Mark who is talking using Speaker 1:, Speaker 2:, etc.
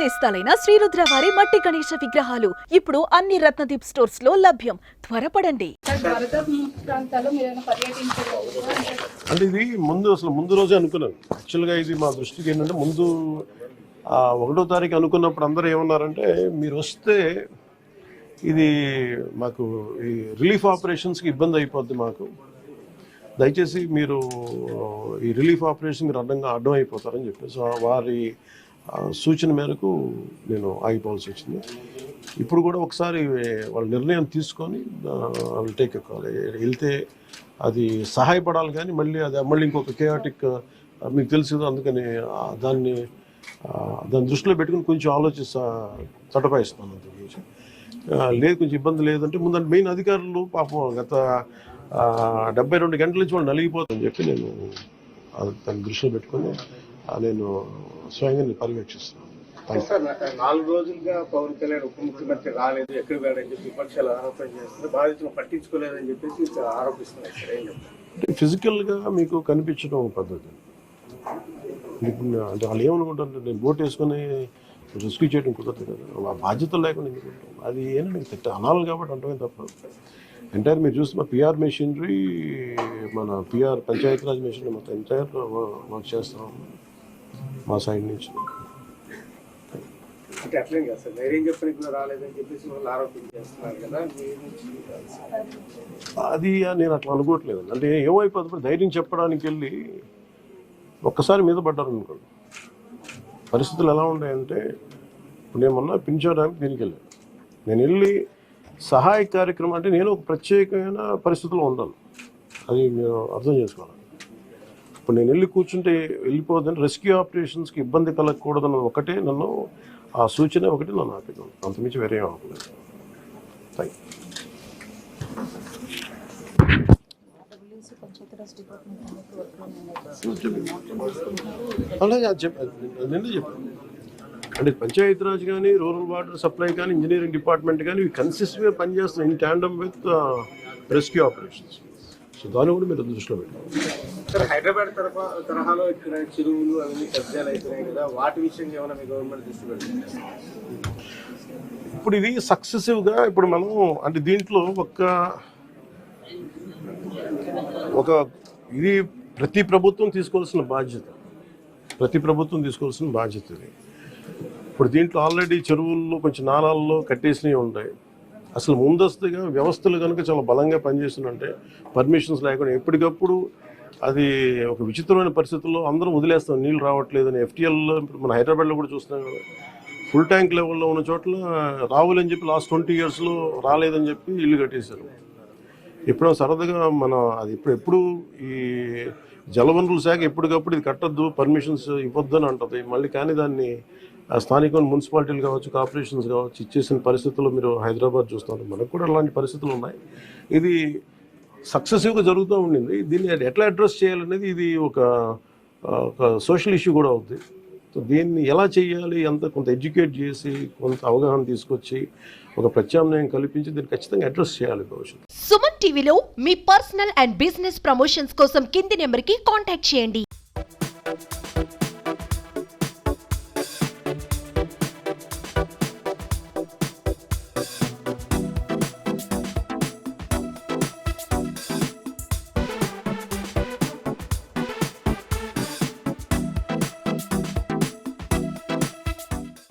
Speaker 1: నేస్తాలైన శ్రీరుద్ర వారి మట్టి గణేష విగ్రహాలు ఇప్పుడు అన్ని రత్నదీప్ స్టోర్స్లో లభ్యం. త్వరపడండి.
Speaker 2: అంటే
Speaker 3: ఇది ముందు అసలు ముందు రోజే అనుకున్నాను. యాక్చువల్గా ఇది మా దృష్టికి ఏంటంటే ముందు ఒకటో తారీఖు అనుకున్నప్పుడు అందరూ ఏమన్నారంటే మీరు వస్తే ఇది మాకు ఈ రిలీఫ్ ఆపరేషన్స్కి ఇబ్బంది అయిపోద్ది మాకు. దయచేసి మీరు ఈ రిలీఫ్ ఆపరేషన్ మీరు అడ్డంగా అడ్డం అయిపోతారని చెప్పేసి సో వారి సూచన మేరకు నేను ఆగిపోవాల్సి వచ్చింది. ఇప్పుడు కూడా ఒకసారి వాళ్ళ నిర్ణయం తీసుకొని వాళ్ళు టేక్ కాల్ వెళ్తే అది సహాయపడాలి కానీ మళ్ళీ అది మళ్ళీ ఇంకొక కేయాటిక్ మీకు తెలుసు అందుకని దాన్ని దాని దాన్ని దృష్టిలో పెట్టుకుని కొంచెం ఆలోచిస్తా తటపాయిస్తున్నాను అంత గురించి. లేదు కొంచెం ఇబ్బంది లేదంటే ముందు మెయిన్ అధికారులు పాపం గత డెబ్బై రెండు గంటల నుంచి వాళ్ళు నలిగిపోతుందని చెప్పి నేను దాన్ని దృష్టిలో పెట్టుకొని నేను స్వయంగా నేను పర్యవేక్షిస్తున్నాను
Speaker 4: నాలుగు రోజులుగా పవన్ కళ్యాణ్ ఉప ముఖ్యమంత్రి రాలేదు ఎక్కడ వెళ్ళని చెప్పి విపక్షాలు ఆరోపణ చేస్తున్నారు. బాధితులు పట్టించుకోలేదని చెప్పేసి ఆరోపిస్తున్నారు
Speaker 3: అంటే ఫిజికల్గా మీకు కనిపించడం పద్ధతి. ఇప్పుడు అంటే వాళ్ళు ఏమనుకుంటారు నేను బోట్ వేసుకొని రెస్క్యూ చేయడం కుదరదు కదా. ఆ బాధ్యత లేకుండా ఎందుకు ఉంటాం అది ఏంటంటే తిట్ట అనాలి కాబట్టి అంటమే తప్ప. ఎంటైర్ మీరు చూస్తే మా పిఆర్ మెషినరీ మన పిఆర్ పంచాయతీరాజ్ మెషినరీ మొత్తం ఎంటైర్ వర్క్ చేస్తాం మా సైడ్ నుంచి.
Speaker 4: అంటే అట్లేం కాదు సార్. చెప్పని రాలేదని చెప్పేసి వాళ్ళు కదా
Speaker 3: అది నేను అట్లా అనుకోవట్లేదు అంటే ఏమైపోతుంది ధైర్యం చెప్పడానికి వెళ్ళి ఒక్కసారి మీద పడ్డారు అనుకోండి పరిస్థితులు ఎలా ఉన్నాయంటే ఇప్పుడు నేను మొన్న పింఛడానికి దీనికి వెళ్ళాను. నేను వెళ్ళి సహాయ కార్యక్రమం అంటే నేను ఒక ప్రత్యేకమైన పరిస్థితిలో ఉన్నాను. అది మీరు అర్థం చేసుకోవాలి. ఇప్పుడు నేను వెళ్ళి కూర్చుంటే వెళ్ళిపోదని రెస్క్యూ ఆపరేషన్స్కి ఇబ్బంది కలగకూడదన్న ఒకటే నన్ను ఆ సూచన ఒకటి నన్ను ఆపినాను అంతమించి వేరే అవ్వలేదు థ్యాంక్ యూ నిన్న చెప్పాను. అంటే పంచాయతీరాజ్ కానీ రూరల్ వాటర్ సప్లై కానీ ఇంజనీరింగ్ డిపార్ట్మెంట్ కానీ ఇవి కన్సిస్టెంట్గా పనిచేస్తున్నాయి. In tandem with rescue operations so దాన్ని కూడా మీరు దృష్టిలో పెట్టాలి
Speaker 4: సార్ హైదరాబాద్ తరహాలో ఇక్కడ చెరువులు అవన్నీ కబ్జాలు అవుతున్నాయి కదా వాటి విషయంగా ఏమైనా మీ గవర్నమెంట్ దృష్టి పెడుతుంది?
Speaker 3: ఇప్పుడు ఇది సక్సెసివ్గా ఇప్పుడు మనం అంటే దీంట్లో ఒక ఒక ఇది ప్రతి ప్రభుత్వం తీసుకోవాల్సిన బాధ్యత. ప్రతి ప్రభుత్వం తీసుకోవాల్సిన బాధ్యత ఇది. ఇప్పుడు దీంట్లో ఆల్రెడీ చెరువుల్లో కొంచెం నాలాల్లో కట్టేసినవి ఉంటాయి. అసలు ముందస్తుగా వ్యవస్థలు కనుక చాలా బలంగా పనిచేస్తుందంటే పర్మిషన్స్ లేకుండా ఎప్పటికప్పుడు అది ఒక విచిత్రమైన పరిస్థితుల్లో అందరం వదిలేస్తాం. నీళ్ళు రావట్లేదని ఎఫ్టీఎల్లో మన హైదరాబాద్లో కూడా చూస్తున్నాం కదా. ఫుల్ ట్యాంక్ లెవెల్లో ఉన్న చోట్ల రావులని చెప్పి లాస్ట్ ట్వంటీ ఇయర్స్లో రాలేదని చెప్పి ఇల్లు కట్టేశారు. ఎప్పుడో సరదాగా మన అది ఇప్పుడు ఎప్పుడు ఈ జలవనరుల శాఖ ఎప్పటికప్పుడు ఇది కట్టద్దు పర్మిషన్స్ ఇవ్వద్దు అని అంటుంది. మళ్ళీ కానీ దాన్ని స్థానిక మున్సిపాలిటీలు కావచ్చు కార్పొరేషన్స్ కావచ్చు ఇచ్చేసిన పరిస్థితుల్లో మీరు హైదరాబాద్ చూస్తారు మనకు కూడా అలాంటి పరిస్థితులు ఉన్నాయి. ఇది సక్సెసివ్గా జరుగుతూ ఉండింది. దీన్ని ఎట్లా అడ్రస్ చేయాలనేది ఇది ఒక ఒక సోషల్ ఇష్యూ కూడా అవుతుంది సో దీన్ని ఎలా చేయాలి అంత కొంత ఎడ్యుకేట్ చేసి కొంత అవగాహన తీసుకొచ్చి ఒక ప్రత్యామ్నాయం కల్పించి దీన్ని ఖచ్చితంగా అడ్రస్ చేయాలి భవిష్యత్తు.
Speaker 5: సుమన్ టీవీలో మీ పర్సనల్ అండ్ బిజినెస్ ప్రమోషన్స్ కోసం కింది నెంబర్కి కాంటాక్ట్ చేయండి.